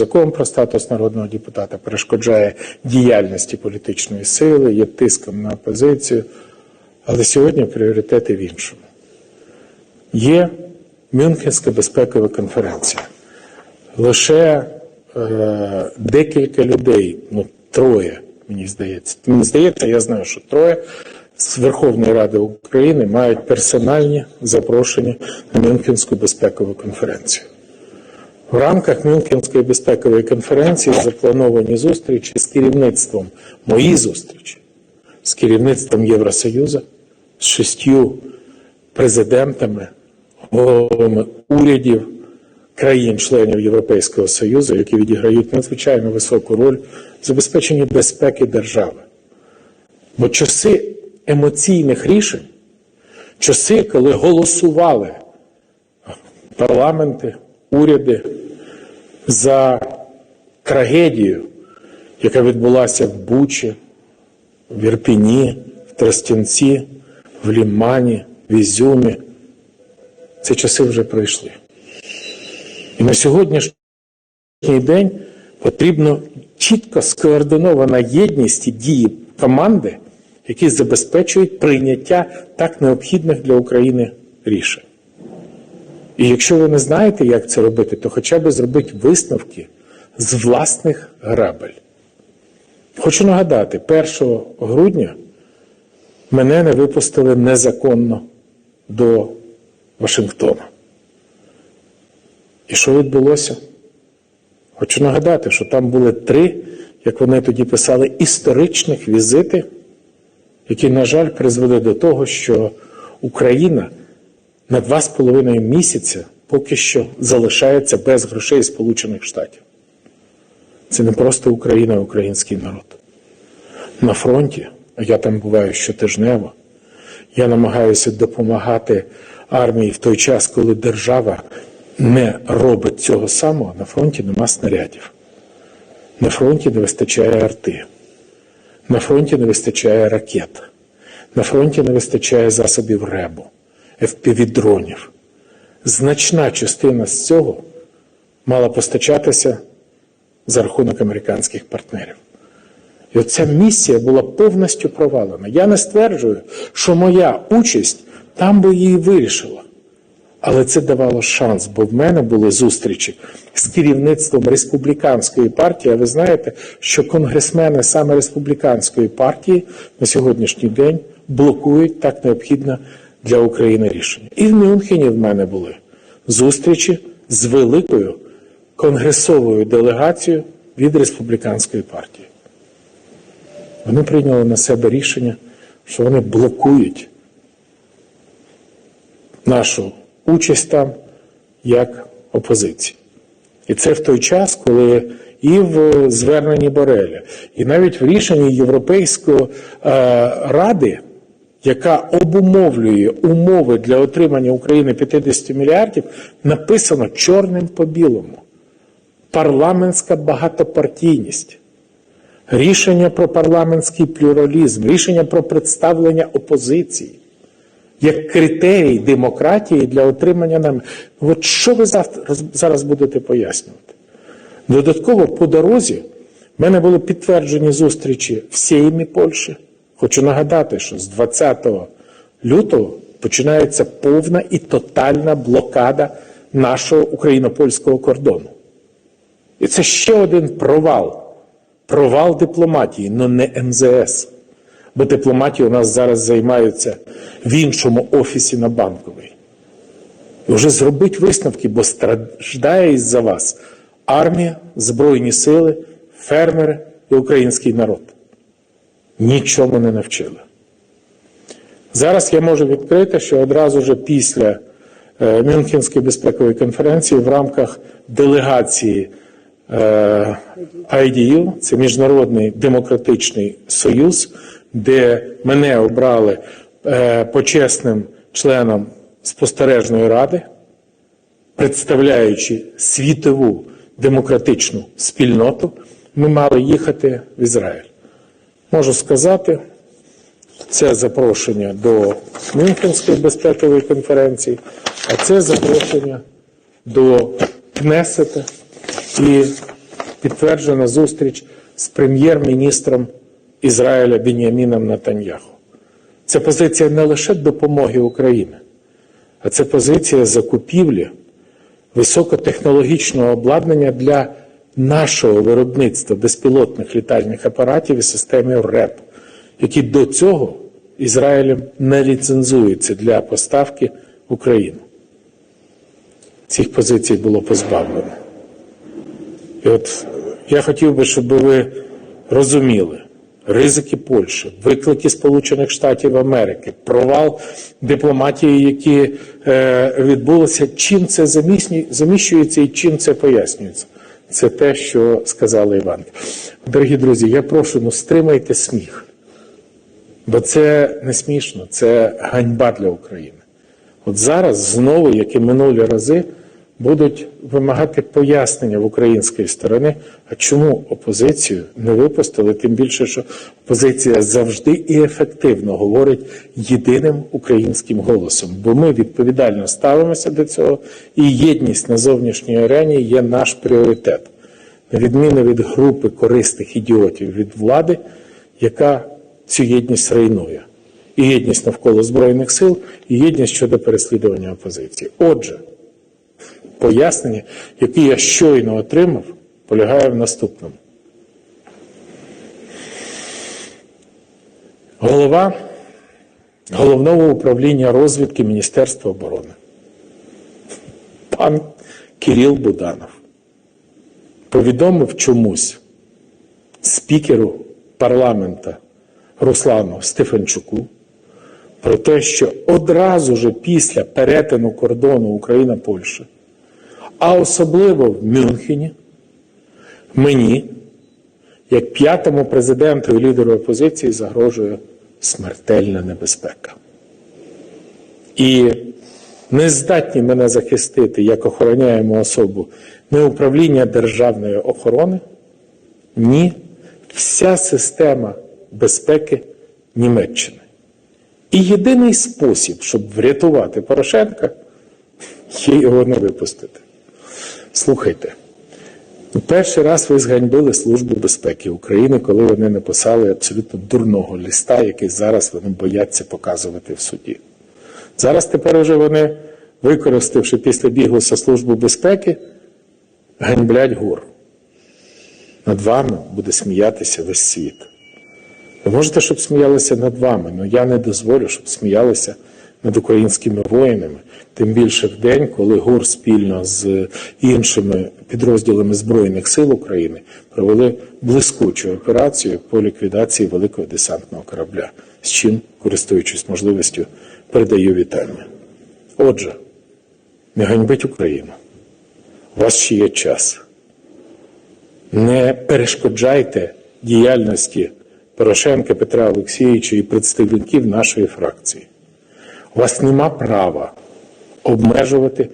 Закон про статус народного депутата перешкоджає діяльності політичної сили, є тиском на опозицію. Але сьогодні пріоритети в іншому. Є Мюнхенська безпекова конференція. Лише е, декілька людей, ну троє, мені здається. Мені здається, я знаю, що троє з Верховної Ради України мають персональні запрошення на Мюнхенську безпекову конференцію. В рамках Мюнхенської безпекової конференції заплановані зустрічі з керівництвом, мої зустрічі, з керівництвом Євросоюзу, з шістю президентами, головами урядів країн-членів Європейського Союзу, які відіграють надзвичайно високу роль в забезпеченні безпеки держави. Бо часи емоційних рішень, часи, коли голосували парламенти, уряди за трагедію, яка відбулася в Бучі, в Ірпіні, в Тростянці, в Лімані, в Ізюмі. Ці часи вже пройшли. І на сьогоднішній день потрібно чітко скоординована єдність і дії команди, які забезпечують прийняття так необхідних для України рішень. І якщо ви не знаєте, як це робити, то хоча б зробіть висновки з власних грабель. Хочу нагадати, 1 грудня мене не випустили незаконно до Вашингтона. І що відбулося? Хочу нагадати, що там були три, як вони тоді писали, історичних візити, які, на жаль, призвели до того, що Україна на два з половиною місяця поки що залишається без грошей Сполучених Штатів. Це не просто Україна, а український народ. На фронті, а я там буваю щотижнево, я намагаюся допомагати армії в той час, коли держава не робить цього самого, на фронті нема снарядів. На фронті не вистачає арти. На фронті не вистачає ракет. На фронті не вистачає засобів РЕБу, FPV-дронів. Значна частина з цього мала постачатися за рахунок американських партнерів. І оця місія була повністю провалена. Я не стверджую, що моя участь там би її вирішила. Але це давало шанс, бо в мене були зустрічі з керівництвом республіканської партії. А ви знаєте, що конгресмени саме республіканської партії на сьогоднішній день блокують так необхідне для України рішення. І в Мюнхені в мене були зустрічі з великою конгресовою делегацією від республіканської партії. Вони прийняли на себе рішення, що вони блокують нашу участь там як опозиції. І це в той час, коли і в зверненні Бореля, і навіть в рішенні Європейської е, ради, яка обумовлює умови для отримання України 50 мільярдів, написано чорним по білому. Парламентська багатопартійність. Рішення про парламентський плюралізм, рішення про представлення опозиції як критерій демократії для отримання нам. От що ви завтра, зараз будете пояснювати? Додатково по дорозі в мене були підтверджені зустрічі в Сеймі Польщі. Хочу нагадати, що з 20 лютого починається повна і тотальна блокада нашого україно-польського кордону. І це ще один провал. Провал дипломатії, але не МЗС. Бо дипломатію у нас зараз займаються в іншому офісі на банковій. І вже зробіть висновки, бо страждає із-за вас армія, Збройні сили, фермери і український народ. Нічому не навчили. Зараз я можу відкрити, що одразу ж після е, Мюнхенської безпекової конференції в рамках делегації е, IDU, це Міжнародний демократичний союз, де мене обрали е, почесним членом спостережної ради, представляючи світову демократичну спільноту, ми мали їхати в Ізраїль. Можу сказати, це запрошення до Мюнхенської безпекової конференції, а це запрошення до Кнесета і підтверджена зустріч з прем'єр-міністром Ізраїля Беняміном Натаньяху. Це позиція не лише допомоги Україні, а це позиція закупівлі високотехнологічного обладнання для нашого виробництва безпілотних літальних апаратів і системи РЕП, які до цього Ізраїлем не ліцензуються для поставки в Україну. Цих позицій було позбавлено. І от я хотів би, щоб ви розуміли ризики Польщі, виклики Сполучених Штатів Америки, провал дипломатії, які е, відбулися, чим це заміщується і чим це пояснюється. Це те, що сказала Іванка. Дорогі друзі, я прошу, ну стримайте сміх. Бо це не смішно, це ганьба для України. От зараз знову, як і минулі рази, будуть вимагати пояснення в української сторони, а чому опозицію не випустили, тим більше, що опозиція завжди і ефективно говорить єдиним українським голосом, бо ми відповідально ставимося до цього, і єдність на зовнішній арені є наш пріоритет, на відміну від групи корисних ідіотів від влади, яка цю єдність руйнує. І єдність навколо Збройних сил, і єдність щодо переслідування опозиції. Отже, пояснення, яке я щойно отримав, полягає в наступному. Голова головного управління розвідки Міністерства оборони, пан Кирил Буданов, повідомив чомусь спікеру парламента Руслану Стефанчуку про те, що одразу ж після перетину кордону Україна-Польща, а особливо в Мюнхені, мені, як п'ятому президенту і лідеру опозиції, загрожує смертельна небезпека. І не здатні мене захистити, як охороняємо особу, не управління державної охорони, ні вся система безпеки Німеччини. І єдиний спосіб, щоб врятувати Порошенка, є його не випустити. Слухайте, перший раз ви зганьбили Службу безпеки України, коли вони написали абсолютно дурного листа, який зараз вони бояться показувати в суді. Зараз тепер уже вони, використавши після біглоса Службу безпеки, ганьблять ГУР. Над вами буде сміятися весь світ. Ви можете, щоб сміялися над вами, але я не дозволю, щоб сміялися над українськими воїнами, тим більше в день, коли ГУР спільно з іншими підрозділами Збройних сил України провели блискучу операцію по ліквідації великого десантного корабля, з чим, користуючись можливістю, передаю вітання. Отже, не ганьбить Україну. У вас ще є час. Не перешкоджайте діяльності Порошенка Петра Олексійовича і представників нашої фракції. У вас нема права обмежувати